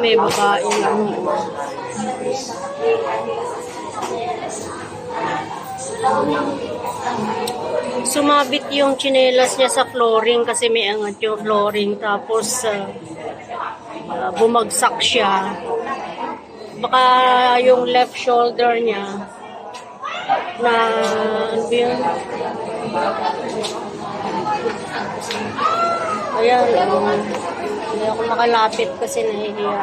may babae na. Sumabit yung chinelas niya sa flooring kasi may angat yung flooring. Tapos, ah, ah, bumagsak siya. Baka yung left shoulder niya na, ano yun? Ayan, um, makalapit kasi nahihiya.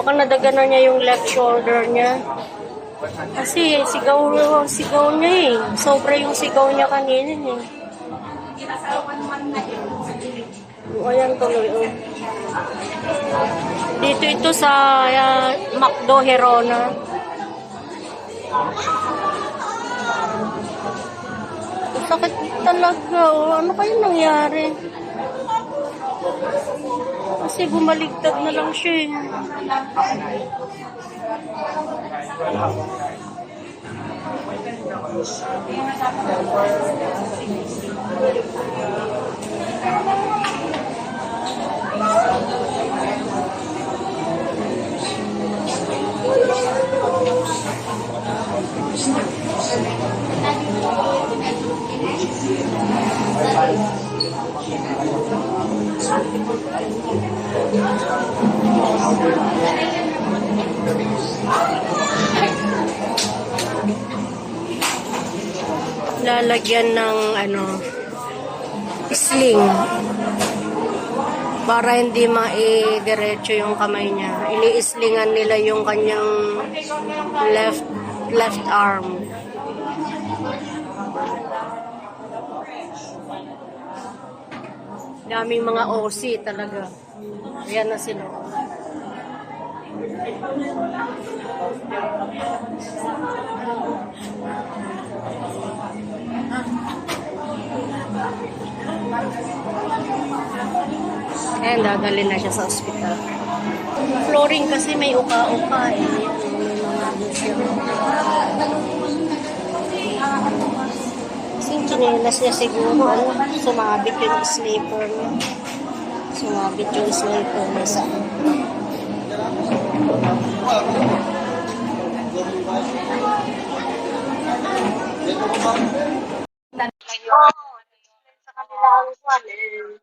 Baka nadaganan niya yung left shoulder niya. Kasi sigaw, sigaw niya eh. Sobra yung sigaw niya kanina eh. O, ayan tuloy. Oh. Dito ito sa ah, Macdo Herona. Sakit talaga. Oh. Ano kayo nangyari? Kasi bumaligtad na lang siya eh. Lalagyan ng ano, sling. Para hindi maidiretso yung kamay niya. Iliislingan nila yung kanyang left left arm. Daming mga OC talaga. Ayan na sila. Ayan, dadalhin na siya sa ospital. Flooring kasi may uka-uka eh. May mga siya. Kasi yung chinelas niya siguro, ano, sumabit yung sleeper niya. Sumabit yung sleeper niya sa sa kanila ang kwan eh.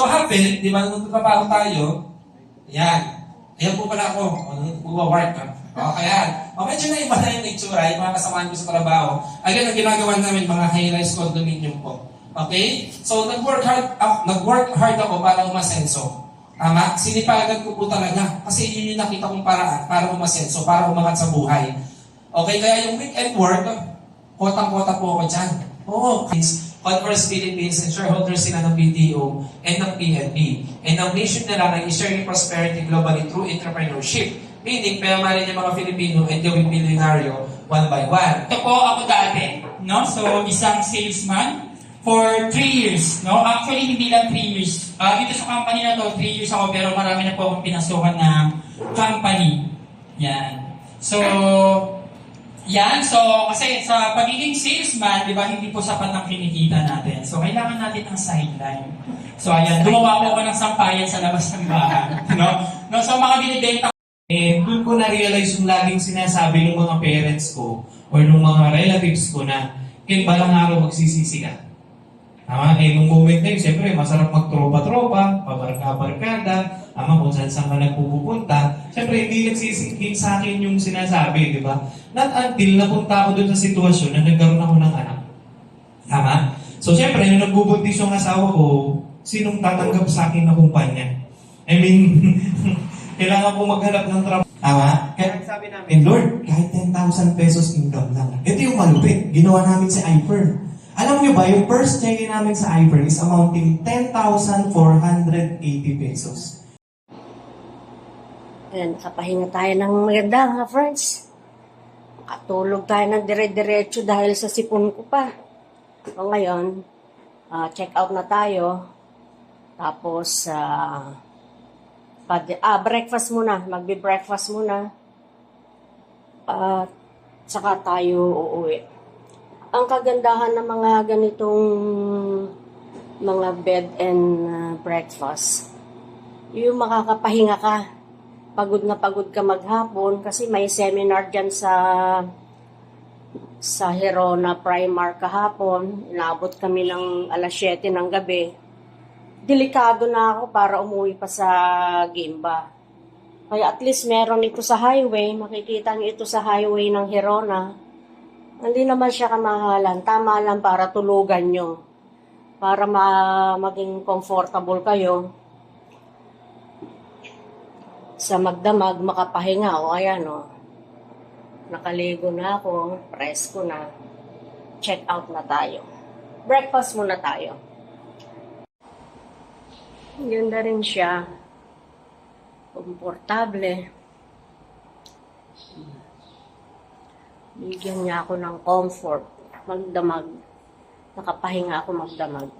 So happen, di ba, nung nagpapaho tayo, yan. Ayan po pala ako, nagwa-work. ha? O, kaya, o, medyo na iba na yung itsura, yung mga kasamahan ko sa trabaho. Again, ang ginagawa namin, mga high-rise condominium po. Okay? So, nag-work hard, ako, nag-work hard ako para umasenso. Tama? Sinipagan ko po talaga. Kasi yun yung nakita kong paraan para umasenso, para umangat sa buhay. Okay, kaya yung weekend work, kotang-kota po ako dyan. Oo, please. Converse Philippines and shareholders sila ng BDO and ng PNP. And ang mission nila ay i-sharing prosperity globally through entrepreneurship. Meaning, payamanin yung mga Filipino and gawing milyonaryo one by one. Ito po ako dati, no? So, isang salesman for three years, no? Actually, hindi lang three years. Ah, dito sa company na to, three years ako, pero marami na po akong pinasukan ng company. Yan. So, yan. So, kasi sa pagiging salesman, di ba, hindi po sapat ang kinikita natin. So, kailangan natin ang sideline. So, ayan. Gumawa po ako ng sampayan sa labas ng bahay. No? no so, mga binibenta Eh, doon ko na-realize yung laging sinasabi ng mga parents ko or ng mga relatives ko na kaya balang araw magsisisi ka. Tama? Eh, nung moment na yun, siyempre, masarap magtropa-tropa, pabarka-barkada, ama kung saan saan ka nagpupunta. Siyempre, hindi nagsisingkin sa akin yung sinasabi, di ba? Not until napunta ako doon sa sitwasyon na nagkaroon ako ng anak. Tama? So, siyempre, nung nagbubuntis yung asawa ko, sinong tatanggap sa akin na kumpanya? I mean, kailangan po maghanap ng trabaho. Tama? Kaya sabi namin, Lord, kahit 10,000 pesos income lang. Ito yung malupit. Ginawa namin sa iPhone. Alam nyo ba, yung first check namin sa iPhone is amounting 10,480 pesos. Ayan, nakapahinga tayo ng maganda mga friends. Makatulog tayo ng dire-diretso dahil sa sipon ko pa. So ngayon, ah, check out na tayo. Tapos, ah, pad- ah, breakfast muna. Magbe-breakfast muna. At saka tayo uuwi. Ang kagandahan ng mga ganitong mga bed and ah, breakfast, yung makakapahinga ka pagod na pagod ka maghapon kasi may seminar dyan sa sa Herona Primark kahapon. Inabot kami ng alas 7 ng gabi. Delikado na ako para umuwi pa sa Gimba. Kaya at least meron ito sa highway. Makikita niyo ito sa highway ng Herona. Hindi naman siya kamahalan. Tama lang para tulugan nyo. Para ma maging comfortable kayo sa magdamag, makapahinga. O ayan o. Nakaligo na ako. Presko na. Check out na tayo. Breakfast muna tayo. Ganda rin siya. Komportable. Bigyan niya ako ng comfort. Magdamag. Nakapahinga ako magdamag.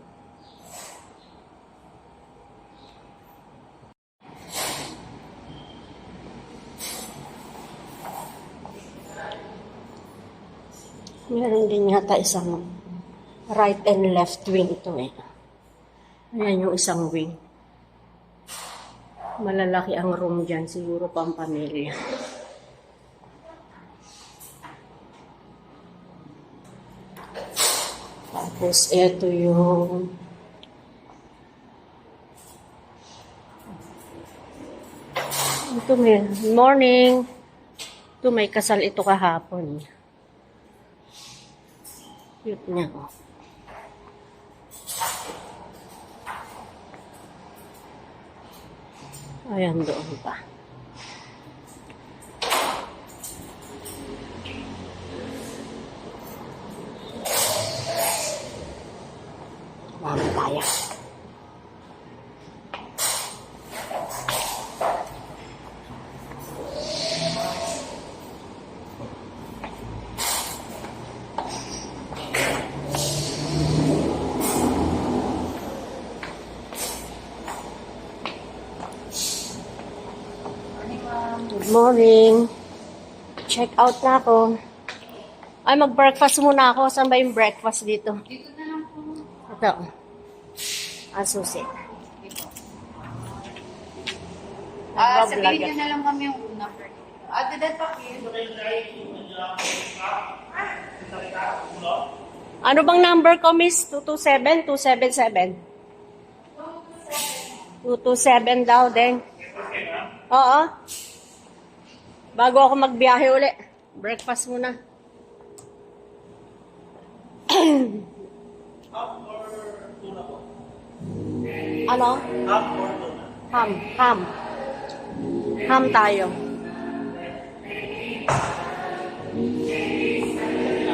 Meron din yata isang right and left wing ito eh. Ayan yung isang wing. Malalaki ang room dyan, siguro pang pamilya. Tapos ito yung ito may morning. Ito may kasal ito kahapon. Cute niya, oh. Ayan, doon pa. Mami tayo. Morning. Check out na ako. Ay, mag-breakfast muna ako. Saan ba yung breakfast dito? Dito na lang po. Ito. Ang susi. Ah, sabihin niyo na lang kami yung number. Ah, dadat pa. Ano bang number ko, miss? 227? 277? 227 daw din. Oo. Bago ako magbiyahe uli. Breakfast muna. ano? Ham. Ham. Ham tayo.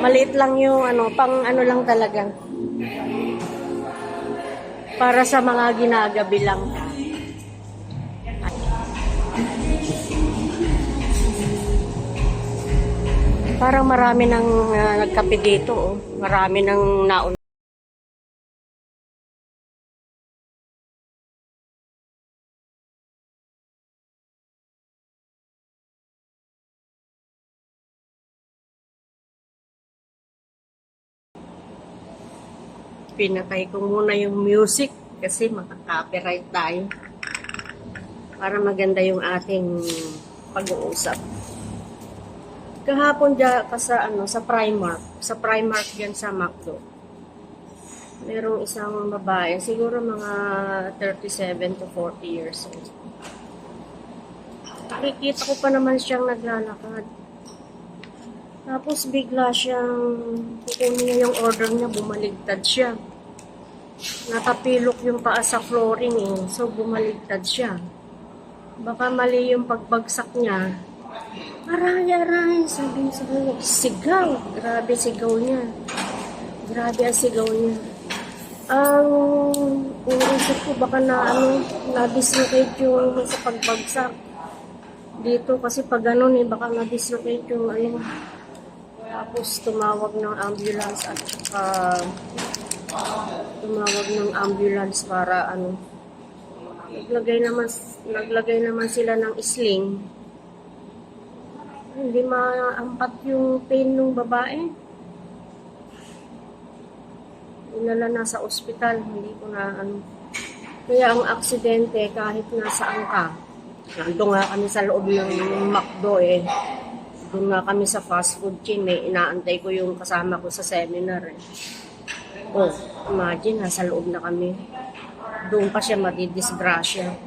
Maliit lang yung ano, pang ano lang talaga. Para sa mga ginagabi lang. Parang marami nang ah, nagkape dito, oh. Marami nang naun. Pinatay ko muna yung music kasi makaka-copyright tayo. Para maganda yung ating pag-uusap. Kahapon dyan ka sa, ano, sa Primark. Sa Primark dyan sa McDo. Merong isang babae, siguro mga 37 to 40 years old. Nakikita ko pa naman siyang naglalakad. Tapos bigla siyang kukunin niya yung order niya, bumaligtad siya. Nakapilok yung paa sa flooring eh, so bumaligtad siya. Baka mali yung pagbagsak niya. Aray, aray, sabi sa kanya. Sigaw. Grabe sigaw niya. Grabe ang sigaw niya. Ang iniisip ko baka na ano, na-dislocate yung sa pagbagsak. Dito kasi pag ganun eh, baka na-dislocate yung ano. Tapos tumawag ng ambulance at saka tumawag ng ambulance para ano. Naglagay naman naglagay naman sila ng sling. Hindi maampat yung pain ng babae. Inala na sa ospital, hindi ko na ano. Kaya ang aksidente kahit nasaan ka, nandun nga kami sa loob ng McDo eh. Doon nga kami sa fast food chain, may inaantay ko yung kasama ko sa seminar eh. Oh, imagine, nasa loob na kami. Doon pa siya madidisgrasya.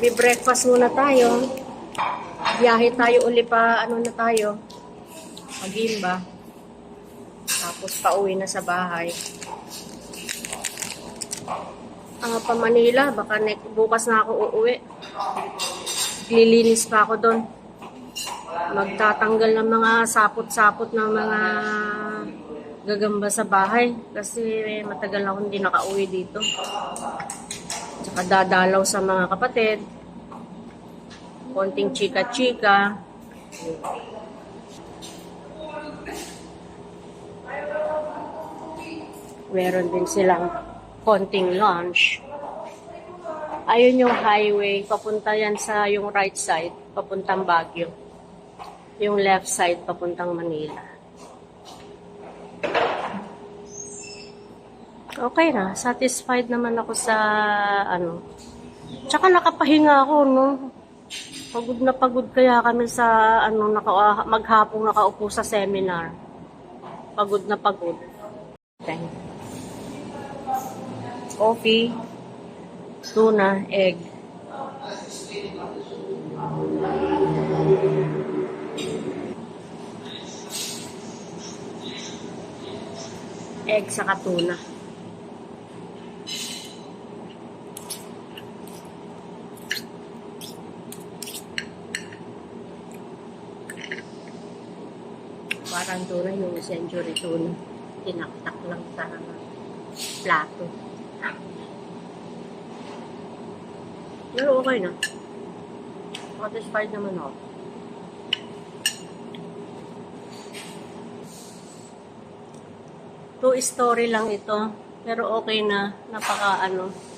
Kaya bi-breakfast muna tayo. Biyahe tayo uli pa, ano na tayo, Magimba. Tapos pauwi na sa bahay. Ah, pa Manila, baka next, bukas na ako uuwi. Lilinis pa ako doon. Magtatanggal ng mga sapot-sapot ng mga gagamba sa bahay. Kasi matagal na akong hindi nakauwi dito. Tsaka dadalaw sa mga kapatid. Konting chika-chika. Meron din silang konting lunch. Ayun yung highway, papunta yan sa yung right side, papuntang Baguio. Yung left side, papuntang Manila. Okay na, satisfied naman ako sa ano. Tsaka nakapahinga ako, no? Pagod na pagod kaya kami sa ano naka, maghapong nakaupo sa seminar. Pagod na pagod. Okay. Coffee, tuna, egg. Egg sa tuna. Parang tuna yung century tuna. Tinaktak lang sa plato. Pero okay na. Satisfied naman ako. Two story lang ito. Pero okay na. Napaka ano.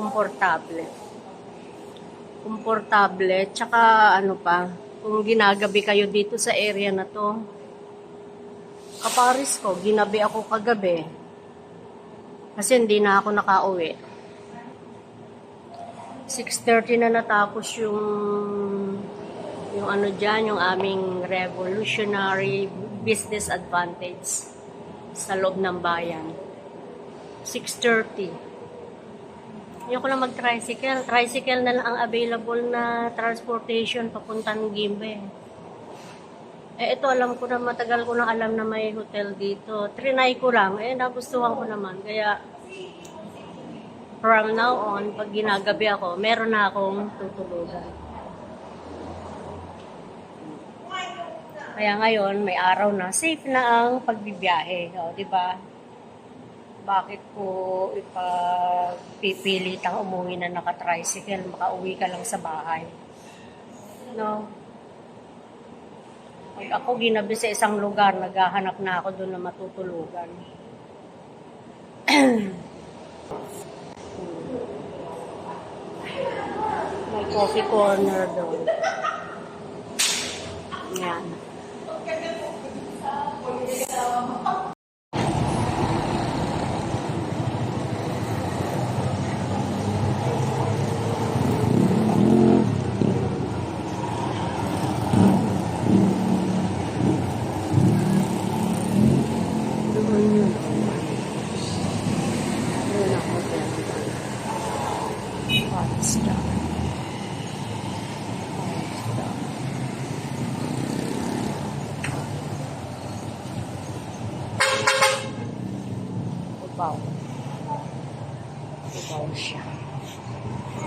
Komportable komportable, tsaka ano pa, kung ginagabi kayo dito sa area na to, kaparis ko, ginabi ako kagabi, kasi hindi na ako nakauwi. 6.30 na natapos yung yung ano dyan, yung aming revolutionary business advantage sa loob ng bayan. 6.30. Ayoko na mag-tricycle. Tricycle na lang ang available na transportation papuntang Gimbe. Eh, ito alam ko na, matagal ko na alam na may hotel dito. Trinay ko lang. Eh, nagustuhan ko naman. Kaya, from now on, pag ginagabi ako, meron na akong tutulugan. Kaya ngayon, may araw na, safe na ang pagbibiyahe. O, di ba? Bakit po ipagpipilitang umuwi na naka-tricycle, makauwi ka lang sa bahay. No? Pag ako ginabi sa isang lugar, naghahanap na ako doon na matutulugan. May coffee corner doon. Yan.